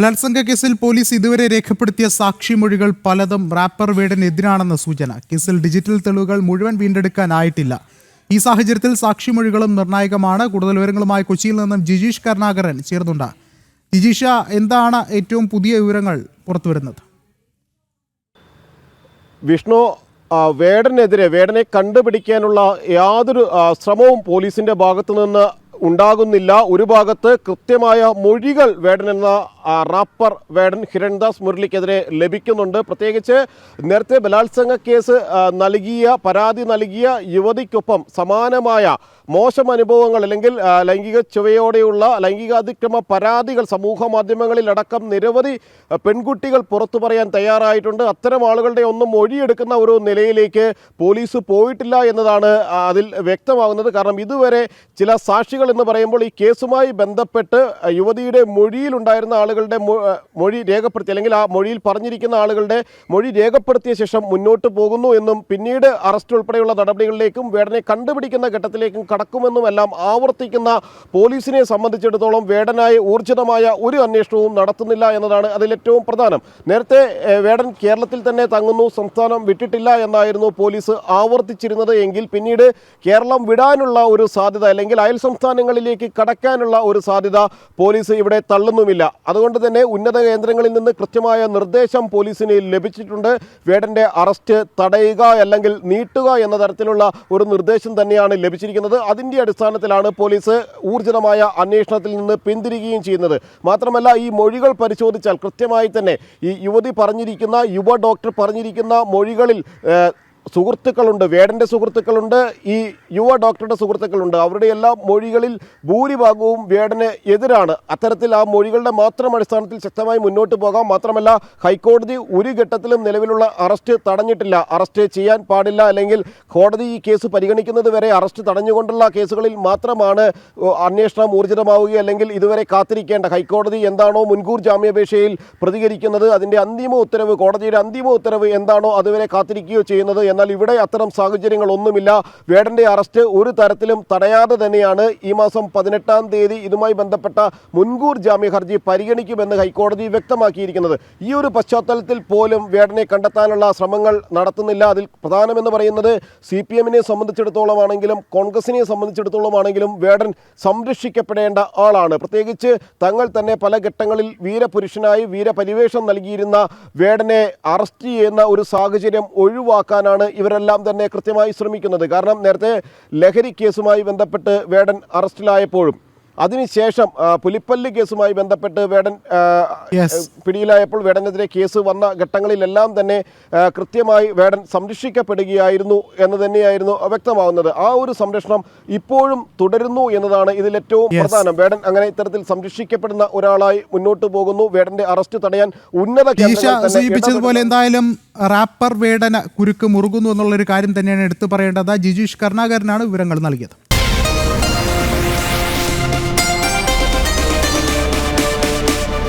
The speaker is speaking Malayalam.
ബലാത്സംഗ കേസിൽ പോലീസ് ഇതുവരെ രേഖപ്പെടുത്തിയ സാക്ഷിമൊഴികൾ പലതും റാപ്പർ വേടനെതിരാണെന്ന സൂചന. കേസിൽ ഡിജിറ്റൽ തെളിവുകൾ മുഴുവൻ വീണ്ടെടുക്കാനായിട്ടില്ല. ഈ സാഹചര്യത്തിൽ സാക്ഷിമൊഴികളും നിർണായകമാണ്. കൂടുതൽ വിവരങ്ങളുമായി കൊച്ചിയിൽ നിന്നും ജിജീഷ് കരുണാകരൻ ചേർന്നുണ്ട് ജിജീഷ എന്താണ് ഏറ്റവും പുതിയ വിവരങ്ങൾ പുറത്തുവരുന്നത്? വിഷ്ണു വേടനെതിരെ വേടനെ കണ്ടുപിടിക്കാനുള്ള യാതൊരു ശ്രമവും പോലീസിന്റെ ഭാഗത്തു നിന്ന് ഉണ്ടാകുന്നില്ല. ഒരു ഭാഗത്ത് കൃത്യമായ മൊഴികൾ വേടനെന്ന റാപ്പർ വേടൻ ഹിരൺദാസ് മുരളിക്കെതിരെ ലഭിക്കുന്നുണ്ട്. പ്രത്യേകിച്ച് നേരത്തെ ബലാത്സംഗ കേസ് നൽകിയ പരാതി നൽകിയ യുവതിക്കൊപ്പം സമാനമായ മോശം അനുഭവങ്ങൾ അല്ലെങ്കിൽ ലൈംഗിക ചുവയോടെയുള്ള ലൈംഗികാതിക്രമ പരാതികൾ സമൂഹ മാധ്യമങ്ങളിലടക്കം നിരവധി പെൺകുട്ടികൾ പുറത്തു പറയാൻ തയ്യാറായിട്ടുണ്ട്. അത്തരം ആളുകളുടെ ഒന്നും മൊഴിയെടുക്കുന്ന ഒരു നിലയിലേക്ക് പോലീസ് പോയിട്ടില്ല എന്നതാണ് അതിൽ വ്യക്തമാകുന്നത്. കാരണം ഇതുവരെ ചില സാക്ഷികൾ എന്ന് പറയുമ്പോൾ ഈ കേസുമായി ബന്ധപ്പെട്ട് യുവതിയുടെ മൊഴിയിലുണ്ടായിരുന്ന ആളുകളുടെ മൊഴി രേഖപ്പെടുത്തി അല്ലെങ്കിൽ ആ മൊഴിയിൽ പറഞ്ഞിരിക്കുന്ന ആളുകളുടെ മൊഴി രേഖപ്പെടുത്തിയ ശേഷം മുന്നോട്ട് പോകുന്നു എന്നും പിന്നീട് അറസ്റ്റ് ഉൾപ്പെടെയുള്ള നടപടികളിലേക്കും വേടനെ കണ്ടുപിടിക്കുന്ന ഘട്ടത്തിലേക്കും കടക്കുമെന്നും എല്ലാം ആവർത്തിക്കുന്ന പോലീസിനെ സംബന്ധിച്ചിടത്തോളം വേടനായ ഊർജിതമായ ഒരു അന്വേഷണവും നടത്തുന്നില്ല എന്നതാണ് അതിലേറ്റവും പ്രധാനം. നേരത്തെ വേടൻ കേരളത്തിൽ തന്നെ തങ്ങുന്നു സംസ്ഥാനം വിട്ടിട്ടില്ല എന്നായിരുന്നു പോലീസ് ആവർത്തിച്ചിരുന്നത് എങ്കിൽ പിന്നീട് കേരളം വിടാനുള്ള ഒരു സാധ്യത അല്ലെങ്കിൽ അയൽ സംസ്ഥാനങ്ങളിലേക്ക് കടക്കാനുള്ള ഒരു സാധ്യത പോലീസ് ഇവിടെ തള്ളുന്നുമില്ല. അതുകൊണ്ട് തന്നെ ഉന്നത കേന്ദ്രങ്ങളിൽ നിന്ന് കൃത്യമായ നിർദ്ദേശം പോലീസിന് ലഭിച്ചിട്ടുണ്ട്. വേടന്റെ അറസ്റ്റ് തടയുക അല്ലെങ്കിൽ നീട്ടുക എന്ന തരത്തിലുള്ള ഒരു നിർദ്ദേശം തന്നെയാണ് ലഭിച്ചിരിക്കുന്നത്. അതിന്റെ അടിസ്ഥാനത്തിലാണ് പോലീസ് ഊർജിതമായ അന്വേഷണത്തിൽ നിന്ന് പിന്തിരികുകയും ചെയ്യുന്നത്. മാത്രമല്ല ഈ മൊഴികൾ പരിശോധിച്ചാൽ കൃത്യമായി തന്നെ ഈ യുവതി പറഞ്ഞിരിക്കുന്ന യുവ ഡോക്ടർ പറഞ്ഞിരിക്കുന്ന മൊഴികളിൽ സുഹൃത്തുക്കളുണ്ട് വേടന്റെ സുഹൃത്തുക്കളുണ്ട് ഈ യുവ ഡോക്ടറുടെ സുഹൃത്തുക്കളുണ്ട്. അവരുടെ എല്ലാ മൊഴികളിൽ ഭൂരിഭാഗവും വേടന് എതിരാണ്. അത്തരത്തിൽ ആ മൊഴികളുടെ മാത്രം അടിസ്ഥാനത്തിൽ ശക്തമായി മുന്നോട്ട് പോകാം. മാത്രമല്ല ഹൈക്കോടതി ഒരു ഘട്ടത്തിലും നിലവിലുള്ള അറസ്റ്റ് തടഞ്ഞിട്ടില്ല. അറസ്റ്റ് ചെയ്യാൻ പാടില്ല. അല്ലെങ്കിൽ കോടതി ഈ കേസ് പരിഗണിക്കുന്നത് വരെ അറസ്റ്റ് തടഞ്ഞുകൊണ്ടുള്ള കേസുകളിൽ മാത്രമാണ് അന്വേഷണം ഊർജിതമാവുക അല്ലെങ്കിൽ ഇതുവരെ കാത്തിരിക്കേണ്ട. ഹൈക്കോടതി എന്താണോ മുൻകൂർ ജാമ്യാപേക്ഷയിൽ പ്രതികരിക്കുന്നത് അതിന്റെ അന്തിമ ഉത്തരവ് കോടതിയുടെ അന്തിമ ഉത്തരവ് എന്താണോ അതുവരെ കാത്തിരിക്കുകയോ ചെയ്യുന്നത് എന്നാൽ ഇവിടെ അത്തരം സാഹചര്യങ്ങളൊന്നുമില്ല. വേടന്റെ അറസ്റ്റ് ഒരു തരത്തിലും തടയാതെ തന്നെയാണ്. ഈ മാസം പതിനെട്ടാം തീയതി ഇതുമായി ബന്ധപ്പെട്ട മുൻകൂർ ജാമ്യ ഹർജി പരിഗണിക്കുമെന്ന് ഹൈക്കോടതി വ്യക്തമാക്കിയിരിക്കുന്നത്. ഈ ഒരു പശ്ചാത്തലത്തിൽ പോലും വേടനെ കണ്ടെത്താനുള്ള ശ്രമങ്ങൾ നടത്തുന്നില്ല. അതിൽ പ്രധാനമെന്ന് പറയുന്നത് സി പി എമ്മിനെ സംബന്ധിച്ചിടത്തോളം ആണെങ്കിലും കോൺഗ്രസിനെ സംബന്ധിച്ചിടത്തോളം ആണെങ്കിലും വേടൻ സംരക്ഷിക്കപ്പെടേണ്ട ആളാണ്. പ്രത്യേകിച്ച് തങ്ങൾ തന്നെ പല ഘട്ടങ്ങളിൽ വീരപുരുഷനായി വീരപരിവേഷം നൽകിയിരുന്ന വേടനെ അറസ്റ്റ് ചെയ്യുന്ന ഒരു സാഹചര്യം ഒഴിവാക്കാനാണ് ഇവരെല്ലാം തന്നെ കൃത്യമായി ശ്രമിക്കുന്നത്. കാരണം നേരത്തെ ലഹരി കേസുമായി ബന്ധപ്പെട്ട് വേടൻ അറസ്റ്റിലായപ്പോഴും അതിനുശേഷം പുലിപ്പല്ലി കേസുമായി ബന്ധപ്പെട്ട് വേടൻ പിടിയിലായപ്പോൾ വേടനെതിരെ കേസ് വന്ന ഘട്ടങ്ങളിലെല്ലാം തന്നെ കൃത്യമായി വേടൻ സംരക്ഷിക്കപ്പെടുകയായിരുന്നു എന്ന് തന്നെയായിരുന്നു വ്യക്തമാവുന്നത്. ആ ഒരു സംരക്ഷണം ഇപ്പോഴും തുടരുന്നു എന്നതാണ് ഇതിൽ ഏറ്റവും പ്രധാനം. വേടൻ അങ്ങനെ ഇത്തരത്തിൽ സംരക്ഷിക്കപ്പെടുന്ന ഒരാളായി മുന്നോട്ട് പോകുന്നു. വേടന്റെ അറസ്റ്റ് തടയാൻ ഉന്നത സൂചിപ്പിച്ചതുപോലെ എന്തായാലും റാപ്പർ വേടന കുരുക്ക് മുറുകുന്നു എന്നുള്ളൊരു കാര്യം തന്നെയാണ് എടുത്തു പറയേണ്ടത്. ജിജീഷ് കരുണാകരനാണ് വിവരങ്ങൾ നൽകിയത്.